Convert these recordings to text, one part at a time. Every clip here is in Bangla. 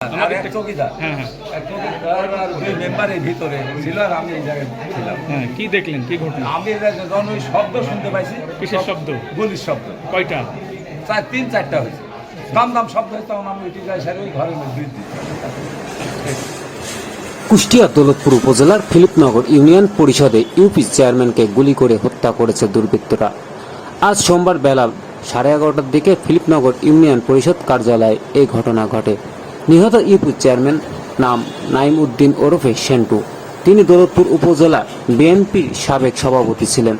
আর এক চৌকিদার হ্যাঁ হ্যাঁ। এক চৌকিদার আর দুই মেম্বার ভিতরে ছিল আর আমি এই জায়গায় ছিলাম। হ্যাঁ কি দেখলেন? কি ঘটনা? আমি যখন ওই শব্দ শুনতে পাইছি কিসের শব্দ? গুলির শব্দ। কয়টা? চার তিন চারটা হয়েছে। দাম দাম শব্দ হয়েছে তখন আমি উঠে যাই সারি ওই ঘরের মধ্যে কুষ্টিয়া দৌলতপুর উপজেলার ফিলিপনগর ইউনিয়ন পরিষদে ইউপি চেয়ারম্যানকে গুলি করে হত্যা করেছে দুর্বৃত্তরা। আজ সোমবার বেলা সাড়ে এগারোটার দিকে ফিলিপনগর ইউনিয়ন পরিষদ কার্যালয়ে এই ঘটনা ঘটে। নিহত ইউপি চেয়ারম্যান নাম নাইম উদ্দিন ওরফে সেন্টু। তিনি দৌলতপুর উপজেলা বিএনপির সাবেক সভাপতি ছিলেন।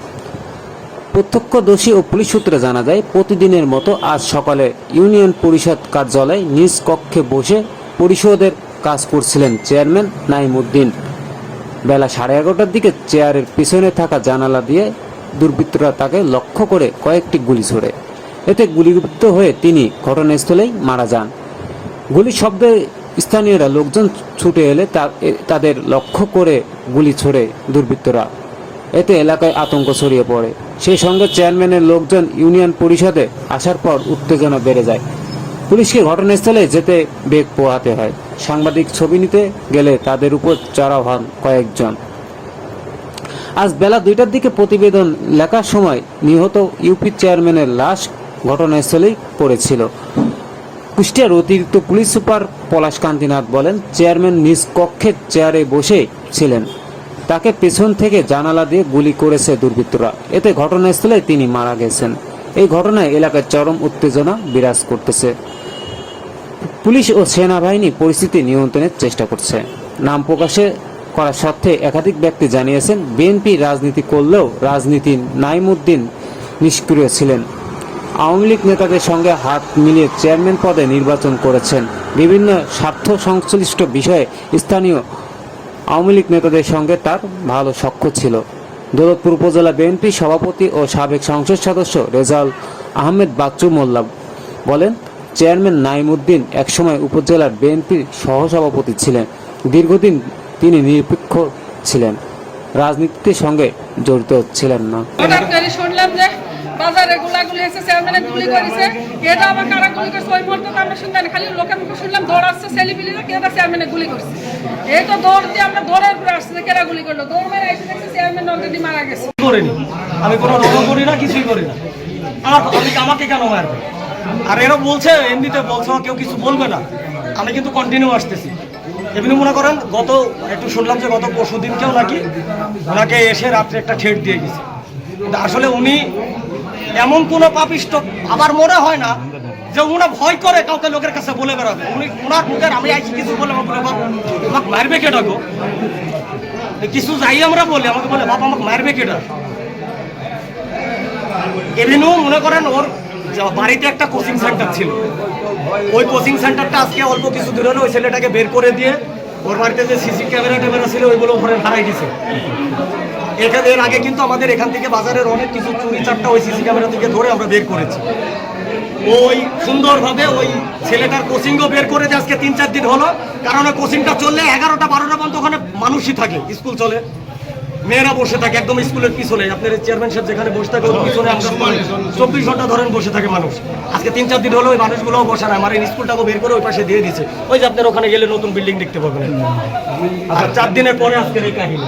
প্রত্যক্ষদর্শী ও পুলিশ সূত্রে জানা যায়, প্রতিদিনের মতো আজ সকালে ইউনিয়ন পরিষদ কার্যালয়ে নিজ কক্ষে বসে পরিষদের কাজ করছিলেন চেয়ারম্যান নাইমুদ্দিন বেলা সাড়ে এগারোটার দিকে চেয়ারের পিছনে থাকা জানালা দিয়ে দুর্বৃত্তরা তাকে লক্ষ্য করে কয়েকটি গুলি ছোড়ে। এতে গুলিবিদ্ধ হয়ে তিনি ঘটনাস্থলেই মারা যান। গুলির শব্দে স্থানীয়রা লোকজন ছুটে এলে তাদের লক্ষ্য করে গুলি ছোড়ে দুর্বৃত্তরা। এতে এলাকায় আতঙ্ক ছড়িয়ে পড়ে। সেই সঙ্গে চেয়ারম্যানের লোকজন ইউনিয়ন পরিষদে আসার পর উত্তেজনা বেড়ে যায়। পুলিশকে ঘটনাস্থলে যেতে বেগ পোহাতে হয়। সাংবাদিক ছবি নিতে গেলে তাদের উপর চড়াও হন কয়েকজন। আজ বেলা দুইটার দিকে প্রতিবেদন লেখার সময় নিহত ইউপি চেয়ারম্যানের লাশ ঘটনাস্থলেই পড়েছিল। কুষ্টিয়ার অতিরিক্ত পুলিশ সুপার পলাশ কান্তিনাথ বলেন, চেয়ারম্যান নিজ কক্ষের চেয়ারে বসে ছিলেন। তাকে পেছন থেকে জানালা দিয়ে গুলি করেছে দুর্বৃত্তরা। এতে ঘটনাস্থলে তিনি মারা গেছেন। এই ঘটনায় এলাকায় চরম উত্তেজনা বিরাজ করতেছে। পুলিশ ও সেনাবাহিনী পরিস্থিতি নিয়ন্ত্রণের চেষ্টা করছে। নাম প্রকাশে করা সত্ত্বে একাধিক ব্যক্তি জানিয়েছেন, বিএনপি রাজনীতি করলেও রাজনীতি নাইমুদ্দিন নিষ্ক্রিয় ছিলেন। আওয়ামী লীগ নেতাদের সঙ্গে হাত মিলিয়ে চেয়ারম্যান পদে নির্বাচন করেছেন। বিভিন্ন স্বার্থ সংশ্লিষ্ট বিষয়ে স্থানীয় আওয়ামী লীগ নেতাদের সঙ্গে তার ভালো সখ্য ছিল। দৌলতপুর উপজেলা বিএনপি সভাপতি ও সাবেক সংসদ সদস্য রেজাউল আহমেদ বাচ্চু মোল্লা বলেন, চেয়ারম্যান নাইমুদ্দিন একসময় উপজেলার বিএনপির সহসভাপতি ছিলেন। দীর্ঘদিন তিনি নিরপেক্ষ ছিলেন। রাজনীতির সঙ্গে জড়িত ছিলেন না। শুনলাম যে বাজারে গুলাগুলি হয়েছে চেয়ারম্যানে গুলি করেছে। এটা আবার কারা গুলি করছে, ওই মুহূর্তে আমরা শুনতাম খালি লোকের মুখে শুনলাম দৌড়াচ্ছে ছেলেপিলিরা কেটা চেয়ারম্যানে গুলি করছে। এই তো দৌড় দিয়ে আমরা দৌড়ের উপরে আসছে, যে কেরা গুলি করল। দৌড় মেরে এসে দেখছি চেয়ারম্যান অলরেডি মারা গেছে। করিনি? আমি কোনো রঙ করি না, কিছুই করি না। আমার আমি আমাকে কেন মারবে? আর এরা বলছে, এমনিতে বলছে কেউ কিছু বলবে না। আমি কিন্তু কন্টিনিউ আসতেছি। এমনি মনে করেন, গত, একটু শুনলাম যে গত পরশু দিনকেও নাকি, ওনাকে এসে রাত্রে একটা ঠেট দিয়ে গেছে। আসলে উনি এমন কোনো পাপিষ্ট আমার মনে হয় না যে উনি ভয় করে কাউকে লোকের কাছে বলে বেড়াবে। উনি ওনার মুখের আমি আইছি, কিছু বলে আমার বলে আমাকে মারবে কিছু যাই আমরা বলি, আমাকে বলে, বাপ, আমাকে মারবে কেটা এভিনিউ মনে করেন ওর বাড়িতে একটা কোচিং সেন্টার ছিল। ওই কোচিং সেন্টারটা আজকে অল্প কিছু দূরে ওই ছেলেটাকে বের করে দিয়ে ওর বাড়িতে যে সিসি ক্যামেরা ট্যামেরা ছিল, ওইগুলো ওখানে হারাই দিছে। এখানে এর আগে কিন্তু আমাদের এখান থেকে বাজারের অনেক কিছু চুরি চারটা ওই সিসি ক্যামেরা থেকে ধরে আমরা বের করেছি। ওই সুন্দরভাবে ওই ছেলেটার কোচিংও বের করে দিয়ে আজকে তিন চার দিন হলো। কারণ ওই কোচিংটা চললে এগারোটা বারোটা পর্যন্ত ওখানে মানুষই থাকে স্কুল চলে। মেয়েরা বসে থাকে একদম স্কুলের পিছনে। আপনার চেয়ারম্যান সাহেব যেখানে বসে থাকে ওর পিছনে আমরা চব্বিশ ঘণ্টা ধরেন বসে থাকে মানুষ। আজকে তিন চার দিন হলো ওই মানুষগুলোও বসে না আমার এই স্কুলটাকে বের করে ওই পাশে দিয়ে দিচ্ছে ওই যে আপনার ওখানে গেলে নতুন বিল্ডিং দেখতে পাবেন। আর চার দিনের পরে আজকের এই কাহিনী।